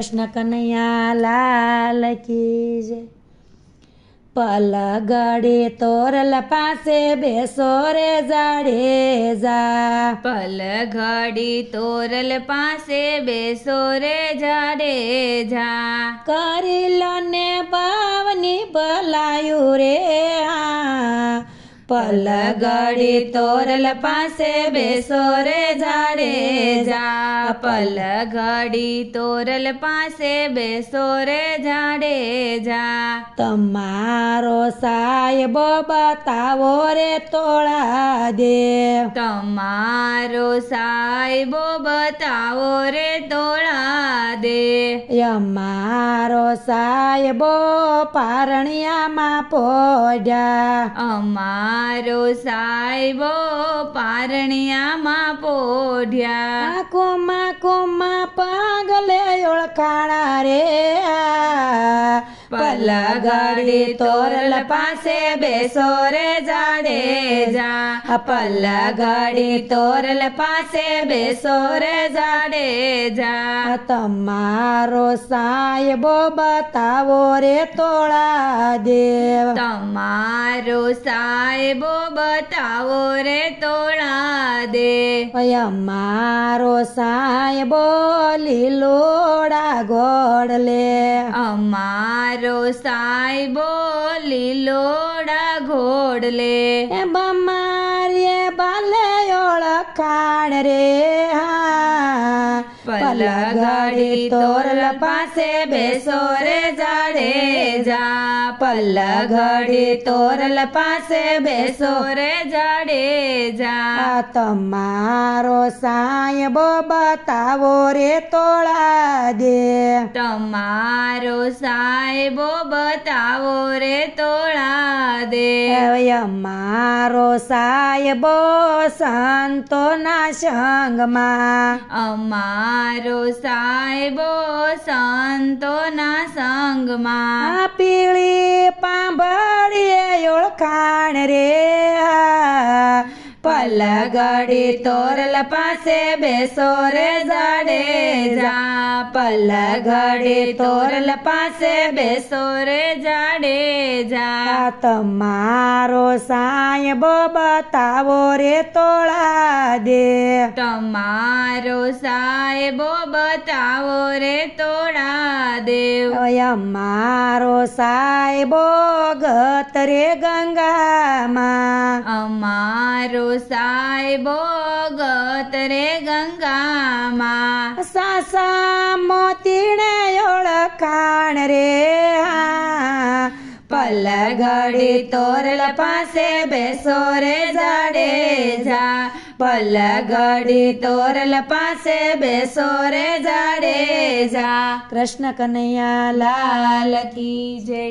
કૃષ્ણ કનૈયા લાલ કી જય પલગડી તોરલ પાસે બેસો રે જાડેજા પલ ઘડી તોરલ પાસે બેસો રે જાડેજા કરી લો ને પાવની ભલાયું રે હા પલગડી તોરલ પાસે બેસો રે જાડેજા પલગડી તોરલ પાસે બેસો રે જાડેજા તમારો સાહેબ બતાવો રે તોળા દે. તમારો સાહેબ બતાવો રે તોળા દે. અમારો સાહેબો પારણિયામાં પોડ્યા અમારો સાહેબો પારણિયામાં પોઢ્યા. આ કોમા કોમા પાગલે ઓળખાણા રે પલગડી તોરલ પાસે બેસો રે જાડેજા. પલગડી તોરલ પાસે બેસો રે જાડેજા. તમારો સાહેબો બતાવો રે તોળા દેવ તમારો સાહેબો બતાવો રે તોળા દે અમારો સાહેબો લીલોડા ગોડલે સાય બોલી લોડા ઘોડલે બમારીએ બાલે ઓળખાણ રે હા. પલગડી તોરલ પાસે બેસો રે જાડેજા પલગડી તોરલ પાસે બેસો રે જાડેજા તમારો સાય બો બતાવો રે તોળા દે તમારો સાહેબો બતાવો રે તોળા દે અમારો સાહેબો સંતોના સંગમાં. અમારો સાહેબો સંતોના સંગમાં. પીળી પાંભળીએ ઓળખાણ રે. પલગડી તોરલ પાસે બેસો રે જાડેજા પલગડી તોરલ પાસે બેસો રે જાડેજા તમારો સાહેબો બતાવો રે તોળા દે. તમારો સાહેબો બતાવો રે તોડા દેવ હવે અમારો સાહેબો ગત રે ગંગામાં. અમારો સાહેબો ગત રે ગંગામાં. સાસા મોતીને ઓળખાણ રે. પલગડી તોરલ પાસે બેસો રે જાડેજા પલગડી તોરલ પાસે બેસો રે જાડેજા કૃષ્ણ કનૈયા લાલ કી જય.